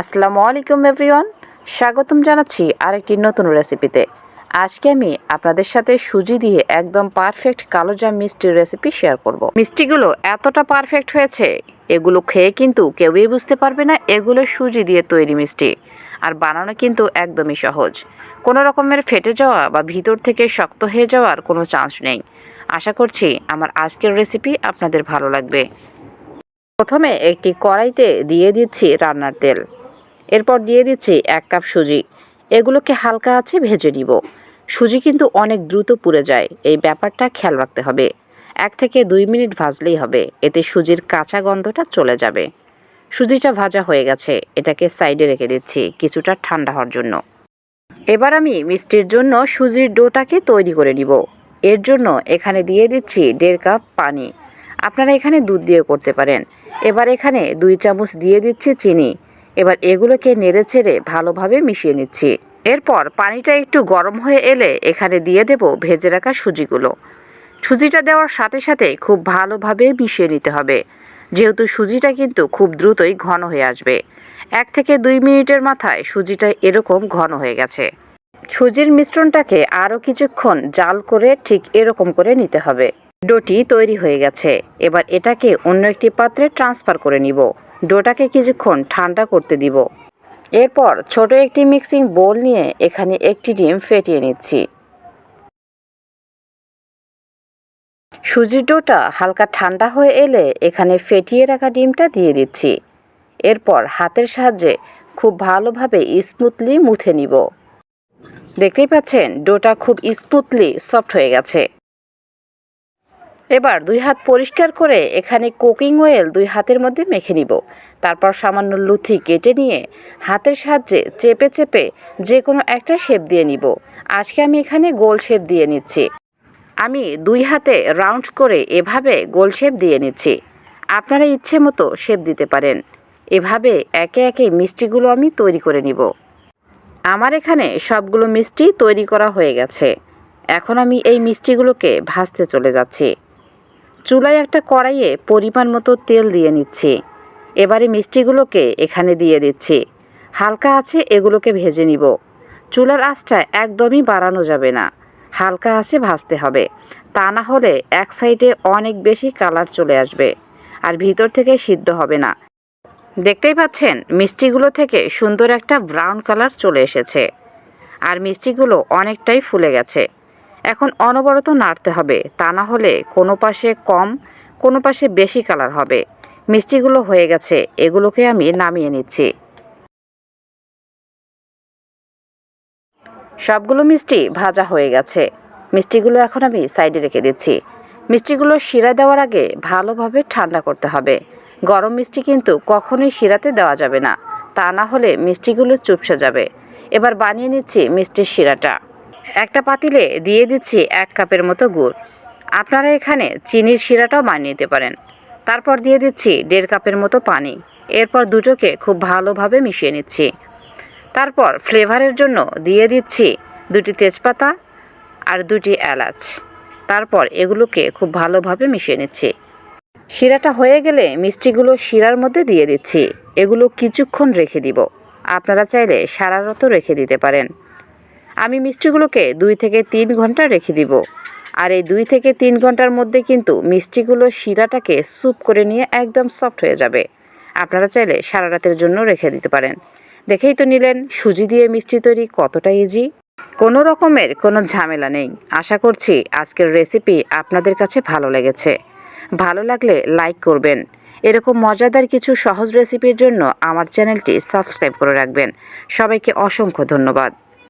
আসসালামু আলাইকুম, এভরিওয়ান। স্বাগতম জানাচ্ছি আরেকটি নতুন রেসিপিতে। আজকে আমি আপনাদের সাথে সুজি দিয়ে একদম পারফেক্ট কালো জাম মিষ্টির রেসিপি শেয়ার করব। মিষ্টিগুলো এতটা পারফেক্ট হয়েছে, এগুলো খেয়ে কিন্তু কেউই বুঝতে পারবে না এগুলো সুজি দিয়ে তৈরি মিষ্টি। আর বানানো কিন্তু একদমই সহজ। কোনো রকমের ফেটে যাওয়া বা ভিতর থেকে শক্ত হয়ে যাওয়ার কোনো চান্স নেই। আশা করছি আমার আজকের রেসিপি আপনাদের ভালো লাগবে। প্রথমে একটি কড়াইতে দিয়ে দিচ্ছি রান্নার তেল। এরপর দিয়ে দিচ্ছি এক কাপ সুজি। এগুলোকে হালকা আছে ভেজে নিব। সুজি কিন্তু অনেক দ্রুত পুড়ে যায়, এই ব্যাপারটা খেয়াল রাখতে হবে। এক থেকে দুই মিনিট ভাজলেই হবে, এতে সুজির কাঁচা গন্ধটা চলে যাবে। সুজিটা ভাজা হয়ে গেছে, এটাকে সাইডে রেখে দিচ্ছি, কিছুটা ঠান্ডা হওয়ার জন্য। এবার আমি মিষ্টির জন্য সুজির ডোটাকে তৈরি করে নিব। এর জন্য এখানে দিয়ে দিচ্ছি দেড় কাপ পানি। আপনারা এখানে দুধ দিয়ে করতে পারেন। এবার এখানে দুই চামচ দিয়ে দিচ্ছি চিনি। এবার এগুলোকে নেড়ে ছেড়ে ভালোভাবে মিশিয়ে নিচ্ছি। এরপর পানিটা একটু গরম হয়ে এলে এখানে দিয়ে দেব ভেজে রাখা সুজিগুলো। সুজিটা দেওয়ার সাথে সাথে খুব ভালোভাবে মিশিয়ে নিতে হবে। যেহেতু সুজিটা কিন্তু খুব দ্রুতই ঘন হয়ে আসবে। এক থেকে দুই মিনিটের মাথায় সুজিটা এরকম ঘন হয়ে গেছে। সুজির মিশ্রণটাকে আরও কিছুক্ষণ জাল করে ঠিক এরকম করে নিতে হবে। ডোটি তৈরি হয়ে গেছে। এবার এটাকে অন্য একটি পাত্রে ট্রান্সফার করে নিব। ডোটাকে কিছুক্ষণ ঠান্ডা করতে দিব। এরপর ছোট একটি মিক্সিং বোল নিয়ে এখানে একটি ডিম ফেটিয়ে নিচ্ছি। সুজির ডোটা হালকা ঠান্ডা হয়ে এলে এখানে ফেটিয়ে রাখা ডিমটা দিয়ে দিচ্ছি। এরপর হাতের সাহায্যে খুব ভালোভাবে স্মুথলি মুথে নিব। দেখতেই পাচ্ছেন, ডোটা খুব স্মুথলি সফট হয়ে গেছে। এবার দুই হাত পরিষ্কার করে এখানে কুকিং অয়েল দুই হাতের মধ্যে মেখে নিব। তারপর সামান্য লুথি কেটে নিয়ে হাতের সাহায্যে চেপে চেপে যে কোনো একটা শেপ দিয়ে নিব। আজকে আমি এখানে গোল শেপ দিয়ে নিচ্ছি। আমি দুই হাতে রাউন্ড করে এভাবে গোল শেপ দিয়ে নিচ্ছি। আপনারা ইচ্ছে মতো শেপ দিতে পারেন। এভাবে একে একে মিষ্টিগুলো আমি তৈরি করে নিব। আমার এখানে সবগুলো মিষ্টি তৈরি করা হয়ে গেছে। এখন আমি এই মিষ্টিগুলোকে ভাজতে চলে যাচ্ছি। চুলায় একটা কড়াইয়ে পরিমাণ মতো তেল দিয়ে নিচ্ছি। এবারে মিষ্টিগুলোকে এখানে দিয়ে দিচ্ছি। হালকা আছে, এগুলোকে ভেজে নিব। চুলার আঁচটা একদমই বাড়ানো যাবে না। হালকা আছে, ভাজতে হবে। তা না হলে এক সাইডে অনেক বেশি কালার চলে আসবে আর ভিতর থেকে সিদ্ধ হবে না। দেখতেই পাচ্ছেন, মিষ্টিগুলো থেকে সুন্দর একটা ব্রাউন কালার চলে এসেছে। আর মিষ্টিগুলো অনেকটাই ফুলে গেছে। এখন অনবরত নাড়তে হবে। তা না হলে কোনো পাশে কম, কোনো পাশে বেশি কালার হবে। মিষ্টিগুলো হয়ে গেছে, এগুলোকে আমি নামিয়ে নিচ্ছি। সবগুলো মিষ্টি ভাজা হয়ে গেছে। মিষ্টিগুলো এখন আমি সাইডে রেখে দিচ্ছি। মিষ্টিগুলো শিরা দেওয়ার আগে ভালোভাবে ঠান্ডা করতে হবে। গরম মিষ্টি কিন্তু কখনোই শিরাতে দেওয়া যাবে না। তা না হলে মিষ্টিগুলো চুপসে যাবে। এবার বানিয়ে নিচ্ছি মিষ্টির শিরাটা। একটা পাতিলে দিয়ে দিচ্ছি এক কাপের মতো গুড়। আপনারা এখানে চিনির শিরাটাও বানিয়ে নিতে পারেন। তারপর দিয়ে দিচ্ছি দেড় কাপের মতো পানি। এরপর দুটোকে খুব ভালোভাবে মিশিয়ে নিচ্ছি। তারপর ফ্লেভারের জন্য দিয়ে দিচ্ছি দুটি তেজপাতা আর দুটি এলাচ। তারপর এগুলোকে খুব ভালোভাবে মিশিয়ে নিচ্ছি। শিরাটা হয়ে গেলে মিষ্টিগুলো শিরার মধ্যে দিয়ে দিচ্ছি। এগুলো কিছুক্ষণ রেখে দিব। আপনারা চাইলে সারা রাতও রেখে দিতে পারেন। আমি মিষ্টিগুলোকে দুই থেকে তিন ঘণ্টা রেখে দিব। আর এই দুই থেকে তিন ঘণ্টার মধ্যে কিন্তু মিষ্টিগুলো শিরাটাকে স্যুপ করে নিয়ে একদম সফট হয়ে যাবে। আপনারা চাইলে সারা রাতের জন্য রেখে দিতে পারেন। দেখেই তো নিলেন, সুজি দিয়ে মিষ্টি তৈরি কতটা ইজি কোনো রকমের কোনো ঝামেলা নেই। আশা করছি আজকের রেসিপি আপনাদের কাছে ভালো লেগেছে। ভালো লাগলে লাইক করবেন। এরকম মজাদার কিছু সহজ রেসিপির জন্য আমার চ্যানেলটি সাবস্ক্রাইব করে রাখবেন। সবাইকে অসংখ্য ধন্যবাদ।